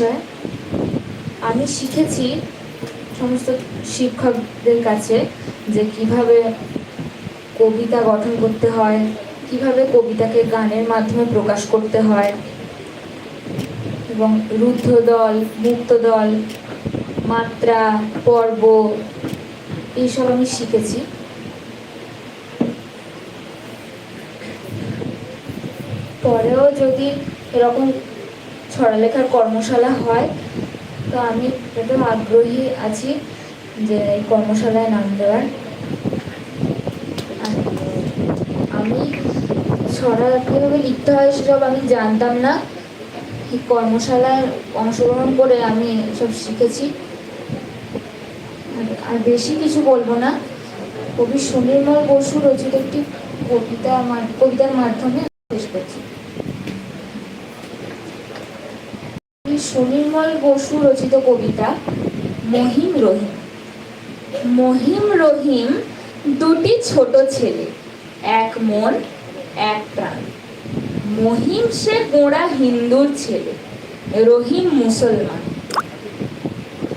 বিষয়। আমি শিখেছি সমস্ত শিক্ষকদের কাছে যে কীভাবে কবিতা গঠন করতে হয়, কীভাবে কবিতাকে গানের মাধ্যমে প্রকাশ করতে হয় এবং রুদ্ধ দল মুক্ত দল মাত্রা, পর্ব এইসব আমি শিখেছি। পরেও যদি এরকম ছড়ালেখার কর্মশালা হয়। তো আমি একদম আগ্রহী আছি যে এই কর্মশালায় নাম দেওয়ার। আমি ছড়া কীভাবে লিখতে হয় সেসব আমি জানতাম না। কর্মশালায় অংশগ্রহণ করে আমি সব শিখেছি। আর- বেশি কিছু বলব না। কবি সুনির্মল বসু রচিত একটি কবিতা কবিতার মাধ্যমে শেষ করছি। সুনির্মল বসু রচিত কবিতা, মহিম রহিম। মহিম রহিম দুটি ছোট ছেলে, এক মন, এক প্রাণ। মহিম সে গোড়া হিন্দুর ছেলে, রহিম মুসলমান।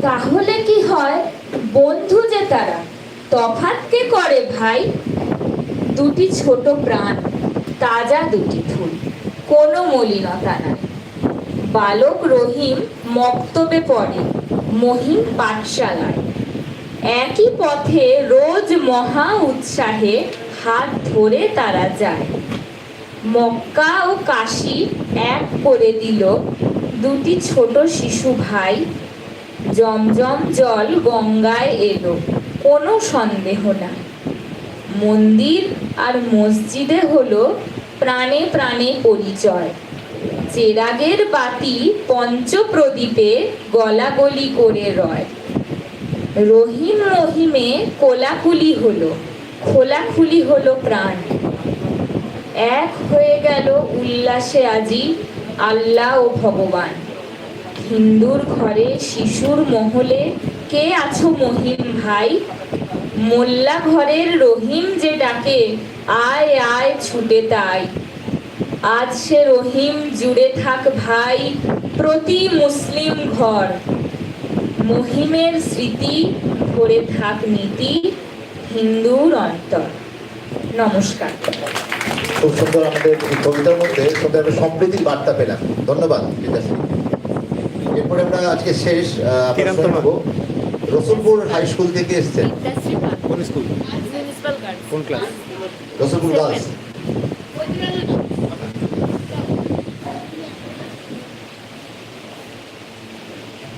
তাহলে কি হয়, বন্ধু যে তারা, তফাৎ কে করে ভাই? দুটি ছোট প্রাণ, তাজা দুটি ফুল, কোনো মলিনতা নাই। বালক রহিম মক্তবে পড়ে, মহিম পাঠশালায়। একই পথে রোজ মহা উৎসাহে হাত ধরে তারা যায়। মক্কা ও কাশি এক করে দিল দুটি ছোট শিশু ভাই। জমজম জল গঙ্গায় এলো, কোনো সন্দেহ না মন্দির আর মসজিদে হলো প্রাণে প্রাণে পরিচয়। চেরাগের বাতি পঞ্চপ্রদীপে গলাগলি করে রয়। রহিম রহিমে কোলাকুলি হলো, খোলাখুলি হলো প্রাণ। এক হয়ে গেল উল্লাসে আজি আল্লাহ ও ভগবান। হিন্দুর ঘরে, শিশুর মহলে, কে আছো মহিম ভাই? মোল্লা ঘরের রহিম যে ডাকে, আয় আয়, ছুটে তাই। আজ সে রহিম জুড়ে থাক ভাই প্রতি মুসলিম ঘর। মহিমের স্মৃতি ভরে থাক নীতি হিন্দুর অন্তর। নমস্কার। খুব সুন্দর আমাদের এই কবিতার মধ্যে সুন্দর একটা সম্প্রীতির বার্তা পেলাম। ধন্যবাদ এরপরে আমরা আজকে শেষ। রসুলপুর হাই স্কুল থেকে এসছেন কোন স্কুল? কোন ক্লাস রসুলপুর গার্লস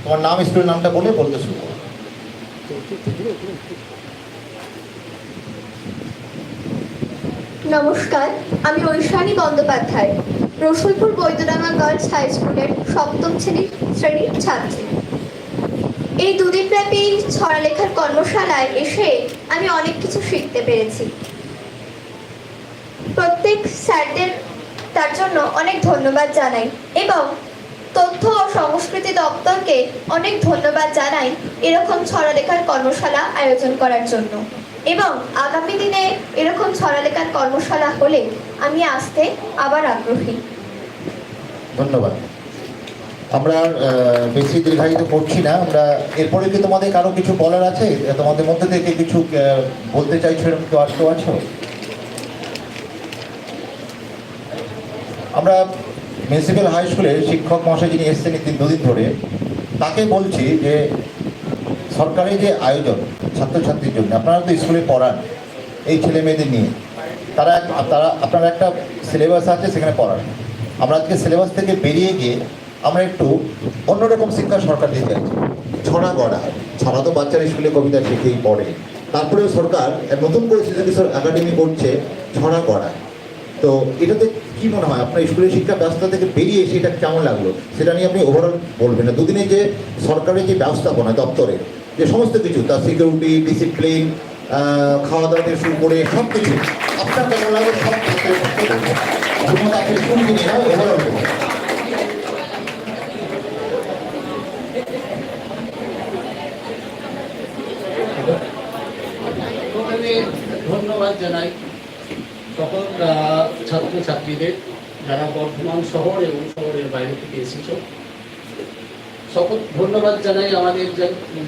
তোমার নাম, স্কুলের নামটা বলে বলতে শুরু করো। নমস্কার, আমি ঐশানী বন্দ্যোপাধ্যায়, রসুলপুর বৈদ্যডাঙ্গা গার্লস হাই স্কুলের সপ্তম শ্রেণির শ্রেণির ছাত্রী এই দুদিনব্যাপী ছড়ালেখার কর্মশালায় এসে আমি অনেক কিছু শিখতে পেরেছি প্রত্যেক স্যারদের তার জন্য অনেক ধন্যবাদ জানাই এবং তথ্য ও সংস্কৃতি দপ্তরকে অনেক ধন্যবাদ জানাই এরকম ছড়ালেখার কর্মশালা আয়োজন করার জন্য। এবং আগামী দিনে এরকম ছড়ালেখার কর্মশালা হলে আমি আসতে আবার আগ্রহী। ধন্যবাদ। আমরা বেশি দীর্ঘায়িত করছি না। আমরা এরপরে কি তোমাদের কারও কিছু বলার আছে? তোমাদের মধ্যে থেকে কিছু বলতে চাইছো এরকম কেউ কেউ আছো? আমরা মিউনিসিপ্যাল হাই স্কুলে শিক্ষক মহাশয় যিনি এসছেন তিন দুদিন ধরে, তাকে বলছি যে সরকারি যে আয়োজন, ছাত্রছাত্রীর জন্য, আপনারা তো স্কুলে পড়ান এই ছেলে মেয়েদের নিয়ে, তারা তারা, আপনার একটা সিলেবাস আছে সেখানে পড়ান। আমরা আজকে সিলেবাস থেকে বেরিয়ে গিয়ে আমরা একটু অন্যরকম শিক্ষা সরকার দিতে চাইছি। ছড়া গড়া, ছড়া তো বাচ্চারা স্কুলে কবিতা শিখেই পড়ে। তারপরেও সরকার নতুন করে সৃজন একাডেমি করছে, ছড়া গড়া। তো এটাতে কি মনে হয়? আপনার স্কুলের শিক্ষা ব্যবস্থা থেকে বেরিয়ে এসে এটা কেমন লাগল? সেটা নিয়ে আপনি ওভারঅল বলবেন না। দুদিনে যে সরকারের যে ব্যবস্থাপনা, দপ্তরের, যে সমস্ত কিছু, তার সিকিউরিটি ডিসিপ্লিন খাওয়া দাওয়া থেকে শুরু করে সব কিছু আপনার কেমন লাগল? সব আপনি ধন্যবাদ জানাই সকল ছাত্রছাত্রীদের যারা বর্ধমান শহর এবং শহরের বাইরে থেকে এসেছ, সকল ধন্যবাদ জানাই আমাদের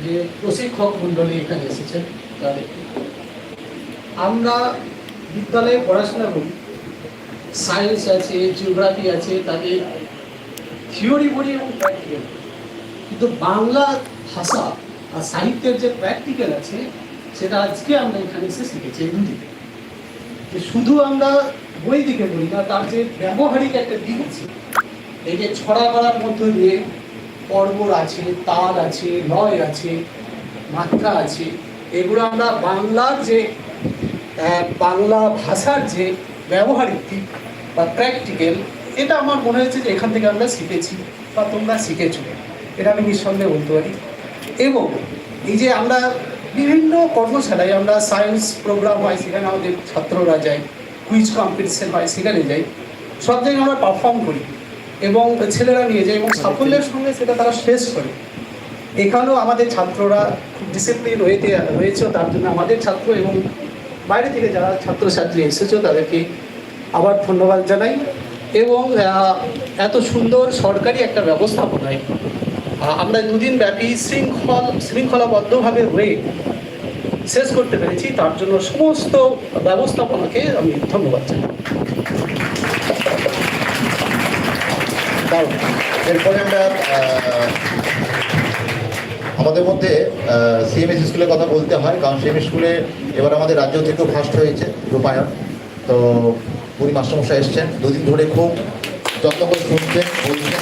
যে প্রশিক্ষক মণ্ডলী এখানে এসেছেন। তাদের আমরা বিদ্যালয়ে পড়াশোনা করি। সায়েন্স আছে, জিওগ্রাফি আছে, তাদের থিওরি পড়ি এবং প্র্যাকটিক্যাল। কিন্তু বাংলা ভাষা আর সাহিত্যের যে প্র্যাকটিক্যাল আছে, সেটা আজকে আমরা এখানে এসে শিখেছি এই শুধু আমরা বই দিকে বলি না, তার যে ব্যবহারিক একটা দিক আছে। এই যে ছড়া করার মধ্য দিয়ে পর্বর আছে, তাল আছে লয় আছে, মাত্রা আছে, এগুলো আমরা বাংলার যে বাংলা ভাষার যে ব্যবহারিক দিক বা প্র্যাকটিক্যাল এটা আমার মনে হয়েছে যে এখান থেকে আমরা শিখেছি বা তোমরা শিখেছো। এটা আমি নিঃসন্দেহে বলতে পারি। এবং এই যে আমরা বিভিন্ন কর্মশালায় আমরা সায়েন্স প্রোগ্রাম হয়, সেখানে আমাদের ছাত্ররা যায় কুইজ কম্পিটিশন হয়, সেখানে যাই। সব জায়গায় আমরা পারফর্ম করি এবং ছেলেরা নিয়ে যায় এবং সাফল্যের সঙ্গে সেটা তারা শেষ করে। এখানেও আমাদের ছাত্ররা খুব ডিসিপ্লিন হয়েতে রয়েছে তার জন্য আমাদের ছাত্র এবং বাইরে থেকে যারা ছাত্রছাত্রী এসেছ, তাদেরকে আবার ধন্যবাদ জানাই। এবং এত সুন্দর সরকারি একটা ব্যবস্থাপনায় আমরা দুদিন ব্যাপী শৃঙ্খল, শৃঙ্খলাবদ্ধভাবে হয়ে শেষ করতে পেরেছি। তার জন্য সমস্ত ব্যবস্থাপনাকে আমি ধন্যবাদ জানাই। এরপরে আমরা আমাদের মধ্যে সিএমএস স্কুলের কথা বলতে হয়, কারণ সিএমএস স্কুলে এবার আমাদের রাজ্য থেকেও ফার্স্ট হয়েছে রূপায়ণ। তো পুরী মাস্টারমশাই এসছেন, দুদিন ধরে খুব যত্ন করে শুনছেন, বলছেন।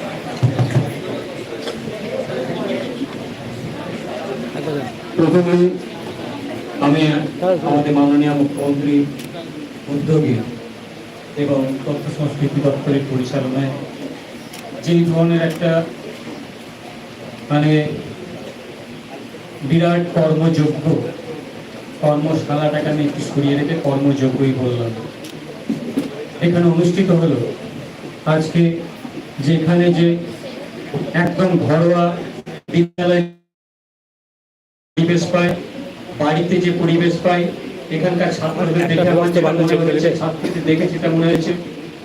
প্রথমে আমি আমাদের মাননীয় মুখ্যমন্ত্রী উদ্যোগে এবং তথ্য সংস্কৃতি দপ্তরের পরিচালনায় যে ধরনের একটা মানে বিরাট কর্মযজ্ঞ, কর্মশালাটাকে আমি একটু সরিয়ে রেখে কর্মযজ্ঞই বললাম। এখানে অনুষ্ঠিত হলো আজকে যেখানে যে একদম ঘরোয়া বিদ্যালয় পরিবেশ পায় বাড়িতে যে পরিবেশ পায় এখানকার ছাত্রদের দেখে ছাত্রদের দেখে যেটা মনে হয়েছে।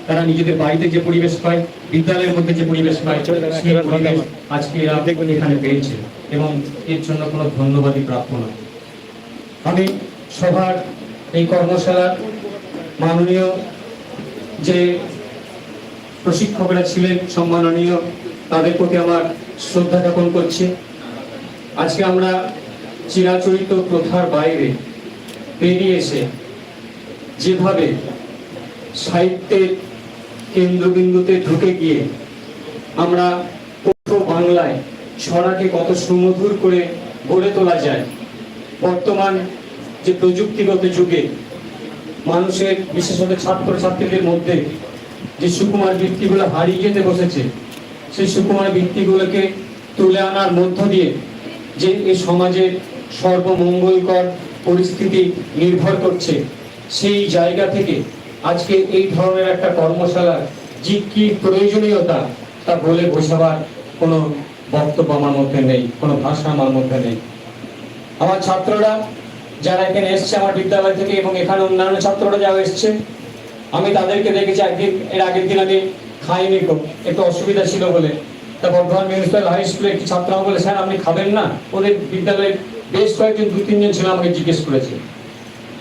তারা নিজেদের বাড়িতে যে পরিবেশ পায় বিদ্যালয়ের মধ্যে যে পরিবেশ পায় সেই পরিবেশ আজকে এরা এখানে পেয়েছে এবং এর জন্য কোনো ধন্যবাদই প্রাপ্য না আমি সভার এই কর্মশালার মাননীয় যে প্রশিক্ষকরা ছিলেন সম্মাননীয় তাদের প্রতি আমার শ্রদ্ধা জ্ঞাপন করছি। আজকে আমরা চিরাচরিত প্রথার বাইরে বেরিয়ে এসে যেভাবে সাহিত্যের কেন্দ্রবিন্দুতে ঢুকে গিয়ে আমরা বাংলায় ছড়াকে কত সুমধুর করে গড়ে তোলা যায়, বর্তমান যে প্রযুক্তিগত যুগে মানুষের, বিশেষত ছাত্র ছাত্রীদের মধ্যে যে সুকুমার বৃত্তিগুলো হারিয়ে যেতে বসেছে, সেই সুকুমার বৃত্তিগুলোকে তুলে আনার মধ্য দিয়ে যে এই সমাজের সর্বমঙ্গলকর পরিস্থিতি নির্ভর করছে, সেই জায়গা থেকে আজকে এই ধরনের একটা কর্মশালার যে কি প্রয়োজনীয়তা তা বলে বোঝাবার কোনো বক্তব্য আমার মধ্যে নেই, কোনো ভাষা আমার মধ্যে নেই। আমার ছাত্ররা যারা এখানে এসছে আমার বিদ্যালয় থেকে এবং এখানে অন্যান্য ছাত্ররা যারা এসছে, আমি তাদেরকে দেখেছি একদিন, এর আগের দিন আমি খাইনি একটু অসুবিধা ছিল বলে। তা বর্ধমান মিউনিসিপ্যাল হাই স্কুলে একটি ছাত্র আমাকে বলে, স্যার, আপনি খাবেন না? ওদের বিদ্যালয়ে বেশ কয়েকজন, দু, তিনজন ছিল আমাকে জিজ্ঞেস করেছে।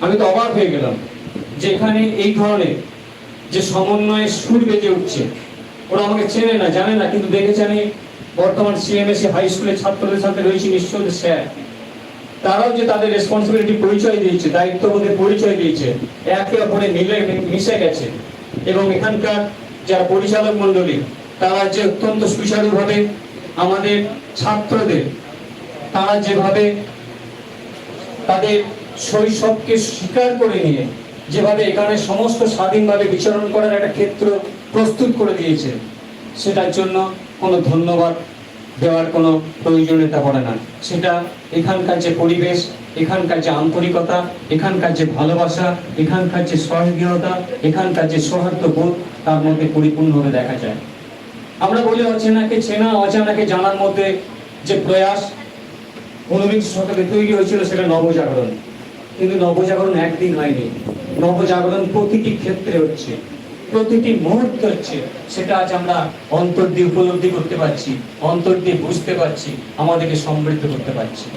আমি তো অবাক হয়ে গেলাম যে এখানে এই ধরনের যে সমন্বয়ের সুর বেজে উঠছে, ওরা আমাকে চেনে না, জানে না, কিন্তু দেখেছে আমি বর্তমান সিএমএসি হাই স্কুলের ছাত্রদের সাথে রয়েছি নিশ্চয় স্যার। তারাও যে তাদের রেসপন্সিবিলিটি পরিচয় দিয়েছে দায়িত্ববোধের পরিচয় দিয়েছে, একে অপরে মিলে মিশে গেছে। এবং এখানকার যারা পরিচালক মণ্ডলী তারা যে অত্যন্ত সুচারুভাবে আমাদের ছাত্রদের, তারা যেভাবে তাদের শৈশবকে স্বীকার করে নিয়ে, যেভাবে এখানে সমস্ত স্বাধীনভাবে বিচরণ করার একটা ক্ষেত্র প্রস্তুত করে দিয়েছে, সেটার জন্য কোনো ধন্যবাদ দেওয়ার কোনো প্রয়োজনীয়তা পড়ে না। সেটা এখানকার যে পরিবেশ, এখানকার যে আন্তরিকতা, এখানকার যে ভালোবাসা, এখানকার যে সহযোগিতা এখানকার যে সৌহার্দ্যবোধ, তার মধ্যে পরিপূর্ণভাবে দেখা যায়। আমরা বলি অচেনাকে চেনা অচেনাকে জানার মধ্যে যে প্রয়াস ঊনবিংশ শতকে তৈরি হয়েছিল সেটা নবজাগরণ। কিন্তু নবজাগরণ একদিন হয়নি। নবজাগরণ প্রতিটি ক্ষেত্রে হচ্ছে, প্রতিটি মুহূর্তে হচ্ছে। সেটা আজ আমরা অন্তর দিয়ে উপলব্ধি করতে পারছি, অন্তর দিয়ে বুঝতে পারছি, আমাদেরকে সমৃদ্ধ করতে পারছি।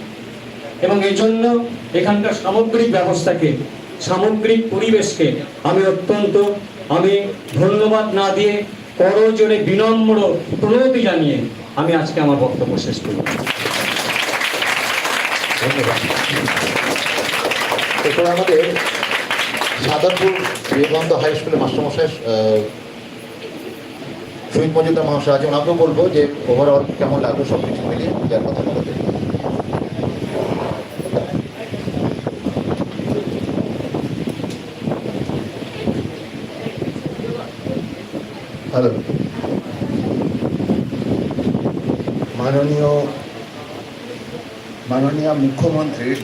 এবং এই জন্য এখানকার সামগ্রিক ব্যবস্থাকে, সামগ্রিক পরিবেশকে আমি অত্যন্ত, আমি ধন্যবাদ না দিয়ে করজোরে বিনম্র প্রণতি জানিয়ে আমি আজকে আমার বক্তব্য শেষ এরপর আমাদের সাদারপুর বিবেকানন্দ হাই স্কুলের মাস্টারমশাই সুমিত মজুমদার মহাশয় আছে। ওনাকেও বলব যে ওভারঅল কেমন লাগল সব কিছু মিলিয়ে, যার কথা বলতে হ্যালো মাননীয় মাননীয় মুখ্যমন্ত্রীর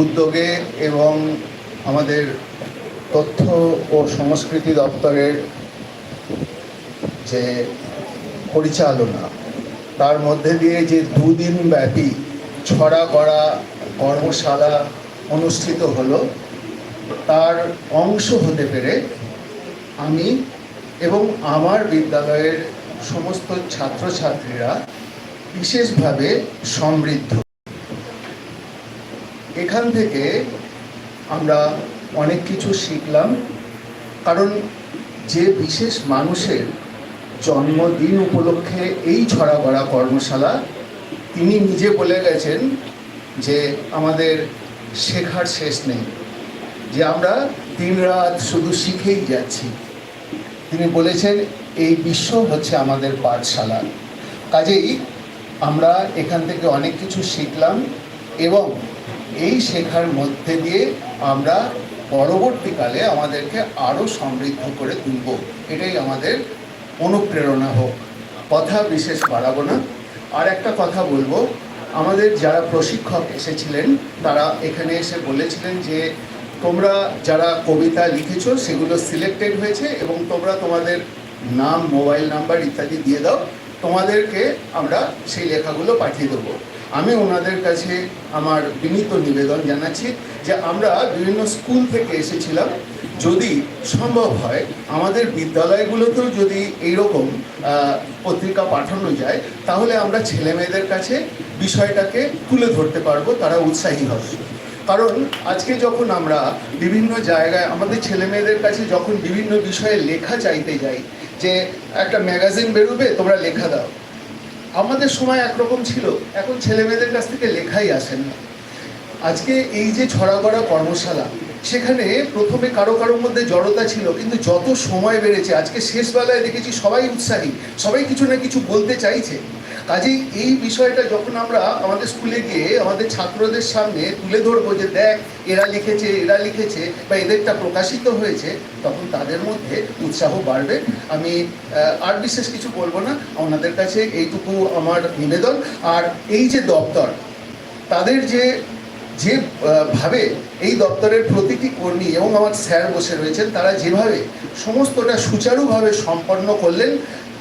উদ্যোগে এবং আমাদের তথ্য ও সংস্কৃতি দপ্তরের যে পরিচালনা, তার মধ্যে দিয়ে যে দুদিন ব্যাপী ছড়া করা কর্মশালা অনুষ্ঠিত হলো, তার অংশ হতে পেরে আমি এবং আমার বিদ্যালয়ের সমস্ত ছাত্রছাত্রীরা বিশেষভাবে সমৃদ্ধ। এখান থেকে আমরা অনেক কিছু শিখলাম, কারণ যে বিশেষ মানুষের জন্মদিন উপলক্ষে এই ছড়া করা কর্মশালা, তিনি নিজে বলে গেছেন যে আমাদের শেখার শেষ নেই, যে আমরা দিনরাত শুধু শিখেই যাচ্ছি। তিনি বলেছেন, এই বিশ্ব হচ্ছে আমাদের পাঠশালা। কাজেই আমরা এখান থেকে অনেক কিছু শিখলাম এবং এই শেখার মধ্যে দিয়ে আমরা পরবর্তীকালে আমাদেরকে আরও সমৃদ্ধ করে তুলব। এটাই আমাদের অনুপ্রেরণা হোক। কথা বিশেষ বাড়াবো না। আর একটা কথা বলব, আমাদের যারা প্রশিক্ষক এসেছিলেন, তারা এখানে এসে বলেছিলেন যে তোমরা যারা কবিতা লিখেছো, সেগুলো সিলেক্টেড হয়েছে এবং তোমরা তোমাদের নাম মোবাইল নাম্বার ইত্যাদি দিয়ে দাও। তোমাদেরকে আমরা সেই লেখাগুলো পাঠিয়ে দেবো। আমি ওনাদের কাছে আমার বিনীত নিবেদন জানাচ্ছি যে আমরা বিভিন্ন স্কুল থেকে এসেছিলাম। যদি সম্ভব হয়, আমাদের বিদ্যালয়গুলোতেও যদি এইরকম পত্রিকা পাঠানো যায়, তাহলে আমরা ছেলেমেয়েদের কাছে বিষয়টাকে তুলে ধরতে পারব, তারা উৎসাহী হবে। কারণ আজকে যখন আমরা বিভিন্ন জায়গায় আমাদের ছেলেমেয়েদের কাছে যখন বিভিন্ন বিষয়ে লেখা চাইতে যাই, যে একটা ম্যাগাজিন বেরোবে, তোমরা লেখা দাও। আমাদের সময় একরকম ছিল। এখন ছেলেমেয়েদের কাছ থেকে লেখাই আসেন না। আজকে এই যে ছড়া করা কর্মশালা সেখানে প্রথমে কারও কারোর মধ্যে জড়তা ছিল, কিন্তু যত সময় বেড়েছে, আজকে শেষ বেলায় দেখেছি সবাই উৎসাহী, সবাই কিছু না কিছু বলতে চাইছে। কাজেই এই বিষয়টা যখন আমরা আমাদের স্কুলে গিয়ে আমাদের ছাত্রদের সামনে তুলে ধরবো যে দেখ, এরা লিখেছে এরা লিখেছে, বা এদেরটা প্রকাশিত হয়েছে, তখন তাদের মধ্যে উৎসাহ বাড়বে। আমি আর বিশেষ কিছু বলব না, ওনাদের কাছে এইটুকু আমার নিবেদন। আর এই যে দপ্তর, তাদের যে যে আহ, ভাবে এই দপ্তরের প্রতিটি কর্মী এবং আমার স্যার বসে রয়েছেন তারা যেভাবে সমস্তটা সুচারুভাবে সম্পন্ন করলেন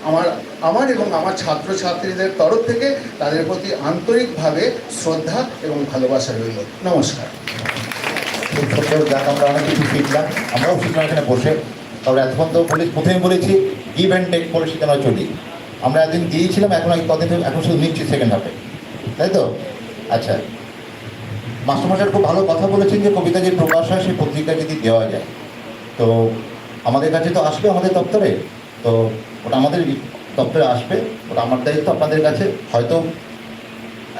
আমার আমার এবং আমার ছাত্রছাত্রীদের তরফ থেকে তাদের প্রতি আন্তরিকভাবে শ্রদ্ধা এবং ভালোবাসা রইল। নমস্কার। আমরা অনেক কিছু আমরাও এখানে বসে। তারপরে এতক্ষণ তো বলে প্রথমে বলেছি গিভ অ্যান্ড টেক করে শেখানো চলি? আমরা একদিন দিয়েছিলাম এখন কদিন এখন শুধু নিচ্ছি সেকেন্ড হাফে তাই তো? আচ্ছা। মাস্টারমশাই খুব ভালো কথা বলেছেন যে কবিতা যে প্রকাশ হয়, সেই পত্রিকা যদি দেওয়া যায়। তো আমাদের কাছে তো আসবে আমাদের দপ্তরে। তো ওটা আমাদের দপ্তরে আসবে। ওটা আমার দায়িত্ব আপনাদের কাছে। হয়তো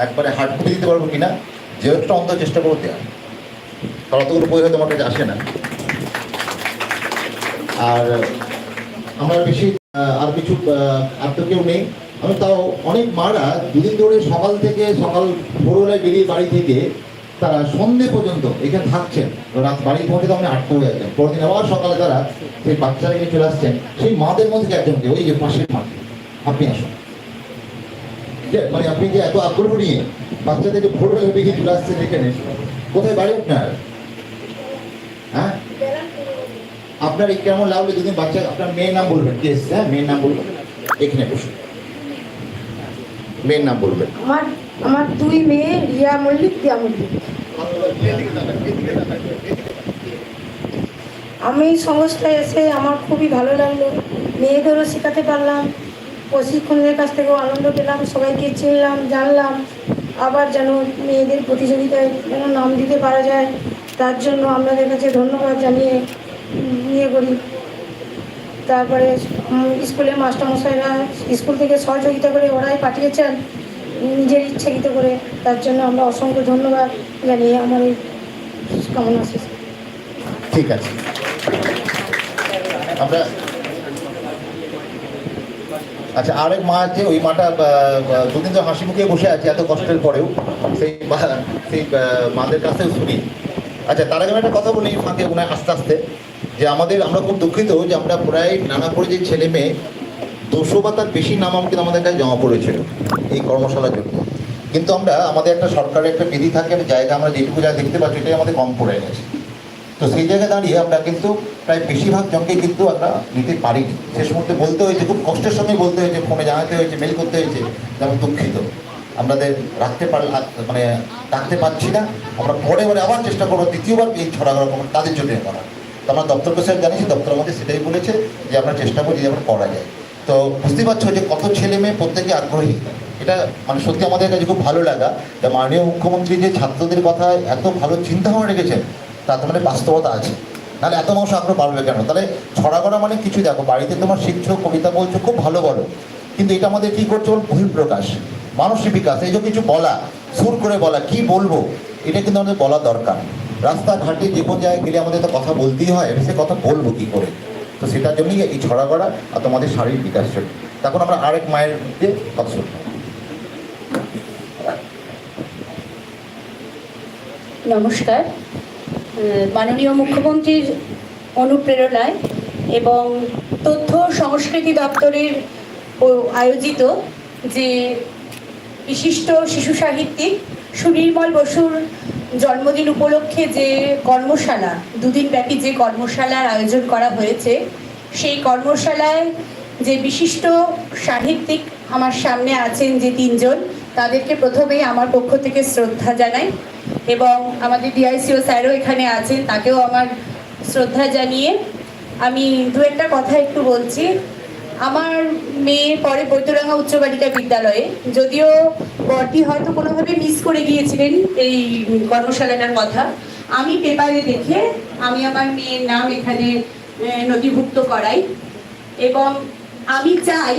একবারে হার্ড কপি দিতে পারব কিনা যে একটা অন্তত চেষ্টা করব দেওয়ার। কারণ অতগুলো বই হয়তো আমার কাছে আসে না। আর আমরা বেশি আর কিছু আর তো কেউ নেই। আমি তাও অনেক মারা দুদিন ধরে সকাল থেকে, সকাল ভোরবেলায় বেরিয়ে বাড়ি থেকে তারা সন্ধে পর্যন্ত এখানে থাকছেন। রাত বাড়ি পৌঁছে তো আমি আটকে হয়ে যাচ্ছেন পরদিন আবার সকালে তারা সেই বাচ্চারা নিয়ে চলে আসছেন, সেই মাদের মধ্যে একজনকে, ওই যে পাশের মাঠে আপনি আসুন। মানে আপনি যে এত আগ্রহ নিয়ে বাচ্চাদেরকে ভোরবেলা বেরিয়ে চলে আসছেন এখানে, কোথায় বাড়ি আপনার? হ্যাঁ? আপনার কেমন লাগল? যদি বাচ্চা, আপনার মেয়ের নাম বলবেন। কে হ্যাঁ মেয়ের নাম বলবেন। এখানে বসুন। মেয়ের নাম বলবেন। আমার দুই মেয়ে, রিয়া মল্লিক, দিয়া মল্লিক। আমি সংস্থায় এসে আমার খুবই ভালো লাগল। মেয়েদেরও শেখাতে পারলাম। প্রশিক্ষণের কাছ থেকেও আনন্দ পেলাম, সবাইকে চিনলাম, জানলাম। আবার যেন মেয়েদের প্রতিযোগিতায় যেন নাম দিতে পারা যায়, তার জন্য আপনাদের কাছে ধন্যবাদ জানিয়ে ইয়ে করি। তারপরে স্কুলের মাস্টারমশাইরা স্কুল থেকে সহযোগিতা করে ওরাই পাঠিয়েছেন। নিজের ইচ্ছাকৃত করে তার জন্য আমরা অসংখ্য ধন্যবাদ জানিয়ে আমার এই কামনা শেষ ঠিক আছে। আমরা আচ্ছা আরেক মা আছে, ওই মাটা দুদিন তো হাসি মুখে বসে আছে এত কষ্টের পরেও। সেই সেই মাদের কাছেও শুনি। আচ্ছা তার আগে একটা কথা বলি ফাঁকে ওনার আস্তে আস্তে, যে আমাদের, আমরা খুব দুঃখিত যে আমরা প্রায় নানা করে যে ছেলে মেয়ে দুশো বা তার বেশি নাম আমাকে আমাদের কাছে জমা পড়েছিল এই কর্মশালার জন্য। কিন্তু আমরা, আমাদের একটা সরকারের একটা বিধি থাকে জায়গা আমরা যেটুকু যা দেখতে পাচ্ছি এটাই আমাদের কম পড়ে গেছে। তো সেই জায়গায় দাঁড়িয়ে আমরা কিন্তু প্রায় বেশিরভাগ জনকে কিন্তু আমরা নিতে পারিনি। শেষ মুহূর্তে বলতে হয়েছে, খুব কষ্টের সঙ্গে বলতে হয়েছে, ফোনে জানাতে হয়েছে মেল করতে হয়েছে, যে আমি দুঃখিত। আমাদের রাখতে পার মানে রাখতে পারছি না। আমরা পরে পরে আবার চেষ্টা করব, দ্বিতীয়বার এই ছড়া করা তাদের জন্য করা। তো আমরা দপ্তরকে স্যার জানিয়েছি, দপ্তর আমাদের সেটাই বলেছে যে আমরা চেষ্টা করি যেমন করা যায়। তো বুঝতে পারছ যে কত ছেলে মেয়ে প্রত্যেকে আগ্রহী। এটা মানে সত্যি আমাদের কাছে খুব ভালো লাগা। যে মাননীয় মুখ্যমন্ত্রী যে ছাত্রদের কথা এত ভালো চিন্তা ভাবনা রেখেছেন, তাতে মানে বাস্তবতা আছে। তাহলে এত মানুষ আগ্রহ পারবে কেন? তাহলে ছড়া করা মানে কিছু দেখো, বাড়িতে তোমার শিখছো, কবিতা বলছো, খুব ভালো বলো। কিন্তু এটা আমাদের কি করছে বল? বহিঃপ্রকাশ মানসিক বিকাশ, এই যে কিছু বলা, সুর করে বলা, কি বলব? এটা কিন্তু আমাদের বলা দরকার। রাস্তাঘাটে যে কোনো জায়গায় গেলে আমাদের তো কথা বলতেই হয় সে কথা বলব কি করে? তো সেটার জন্যই এই ছড়া করা আর তোমাদের শারীরিক বিকাশ জন্য। তখন আমরা আরেক মায়ের মধ্যে কথা শুনব। নমস্কার। মাননীয় মুখ্যমন্ত্রীর অনুপ্রেরণায় এবং তথ্য সংস্কৃতি দপ্তরের আয়োজিত যে বিশিষ্ট শিশু সাহিত্যিক সুনির্মল বসুর জন্মদিন উপলক্ষে যে কর্মশালা, দুদিন ব্যাপী যে কর্মশালার আয়োজন করা হয়েছে, সেই কর্মশালায় যে বিশিষ্ট সাহিত্যিক আমার সামনে আছেন যে তিনজন, তাদেরকে প্রথমেই আমার পক্ষ থেকে শ্রদ্ধা জানাই এবং আমাদের ডিআইসিও স্যারও এখানে আছেন, তাকেও আমার শ্রদ্ধা জানিয়ে আমি দু একটা কথা একটু বলছি। আমার মেয়ে পরে বৈদ্যরাঙ্গা উচ্চ বালিকা বিদ্যালয়ে, যদিও বরটি হয়তো কোনোভাবে মিস করে গিয়েছিলেন এই কর্মশালাটার কথা, আমি পেপারে দেখে আমি আমার মেয়ের নাম এখানে নথিভুক্ত করাই। এবং আমি চাই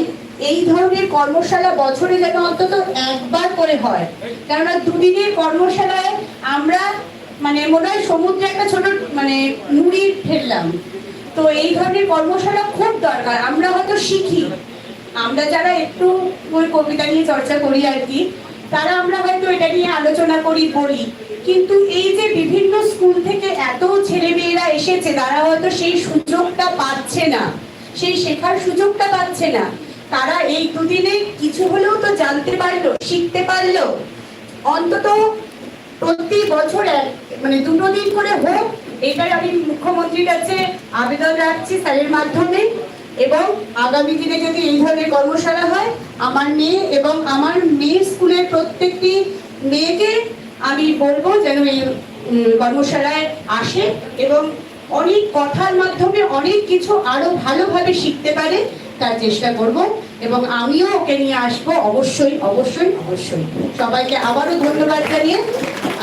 এই ধরনের কর্মশালা বছরে যেন অন্তত একবার করে হয়। কেননা দুদিনের কর্মশালায় আমরা মানে মনে হয় সমুদ্রে একটা ছোট মানে নুড়ি ফেললাম তো এই ধরনের কর্মশালা খুব দরকার, আমরা হয়তো শিখি। আমরা যারা একটু ওই কবিতা নিয়ে চর্চা করি আর কি, তারা আমরা হয়তো এটা নিয়ে আলোচনা করি বলি কিন্তু এই যে বিভিন্ন স্কুল থেকে এত ছেলে মেয়েরা এসেছে, তারা হয়তো সেই সুযোগটা পাচ্ছে না, সেই শেখার সুযোগটা পাচ্ছে না। তারা এই দুদিনে কিছু হলেও তো জানতে পারল, শিখতে পারল। অন্তত প্রতি বছর মানে দুটো দিন করে হোক এটাই আমি মুখ্যমন্ত্রীর কাছে আবেদন রাখছি স্যারের মাধ্যমে এবং আগামী দিনে যদি এই ধরনের কর্মশালা হয়, আমার মেয়ে এবং আমার মেয়ের স্কুলের প্রত্যেকটি মেয়েকে আমি বলব যেন এই কর্মশালায় আসে এবং অনেক কথার মাধ্যমে অনেক কিছু আরও ভালোভাবে শিখতে পারে, তার চেষ্টা করব এবং আমিও ওকে নিয়ে আসব অবশ্যই অবশ্যই অবশ্যই। সবাইকে আবারও ধন্যবাদ জানিয়ে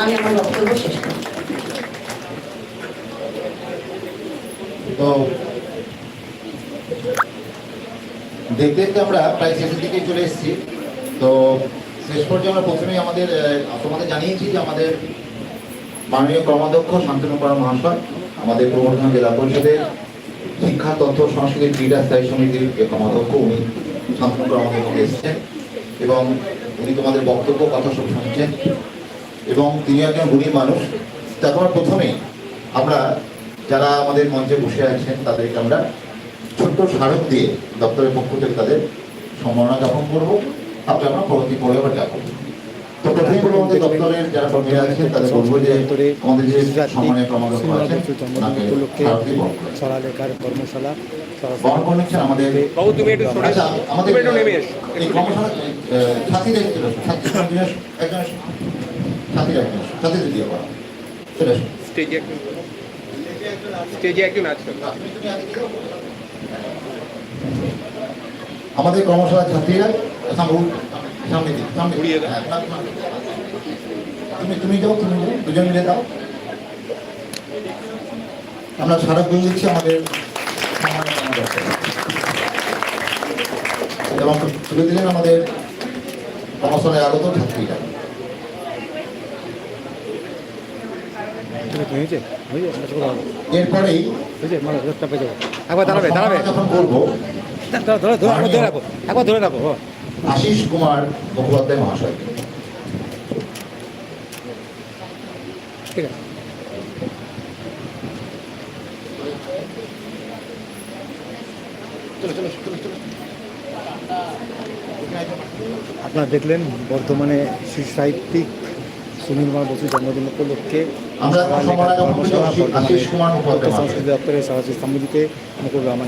আমি আমার বক্তব্য শেষ করব তো দেখতে দেখতে আমরা প্রায় শেষের দিকে চলে এসেছি। তো শেষ পর্যায়ে আমরা প্রথমেই আমাদের তোমাদের জানিয়েছি যে আমাদের মাননীয় কর্মাধ্যক্ষ শান্তনু পাড়া মহাশয়, আমাদের প্রবর্ধমান জেলা পরিষদের শিক্ষা, তথ্য সংস্কৃতি ক্রীড়া স্থায়ী সমিতির যে কর্মাধ্যক্ষ, উনি শান্তনু পাড়া আমাদের এসেছেন এবং উনি তোমাদের বক্তব্য, কথা সব শুনছেন এবং তিনি একজন গরিব মানুষ। তারপর প্রথমেই আমরা যারা আমাদের মঞ্চে বসে আছেন তাদেরকে আমরা ছোট্ট স্মারক দিয়ে দপ্তরের পক্ষ থেকে তাদের সম্মাননা জ্ঞাপন করব। তারপরে আমরা পরবর্তী পরে আবার যাব। তো প্রথমে বলব আমাদের দপ্তরের যারা কর্মীরা আছেন তাদের বলব যে আমাদের যে সম্মানের ক্রমাগত আছেন ওনাকে কর্মশালা বহন করে নিচ্ছেন আমাদের আচ্ছা আমাদের এই কর্মশালা একজন দিয়ে স্টেজে স্টেজে নাচ করো। আমাদের কর্মশালা ছাত্রীরা সামনে সামনে ঘুরিয়ে দাও। হ্যাঁ, তুমি তুমি যাও তুমি যাও দুজন মিলে দাও আমরা সারা গুলো দিচ্ছি আমাদের এবং তুলে দিলেন আমাদের কর্মশালায় আগত ছাত্রীরা হয়েছে হয়েছে নাচ করা হবে। এরপরেই হয়েছে মানে রোদটা পেয়ে একবার দাঁড়াবে দাঁড়াবে। যখন করব ধরো ধরো ধরো একবার ধরে রাখো। একবার ধরে রাখো আশিস কুমার মুখোপাধ্যায় মহাশয়কে ঠিক আছে। আপনারা দেখলেন বর্তমানে শিশু সাহিত্যিক সুনীল কুমার বসুর জন্মদিন উপলক্ষে আমরা সমাজ আশিস- কুমার মুখোপাধ্যায় সংস্কৃতি দপ্তরের সরাসরি সম্মিলিতে মুকুল রহমান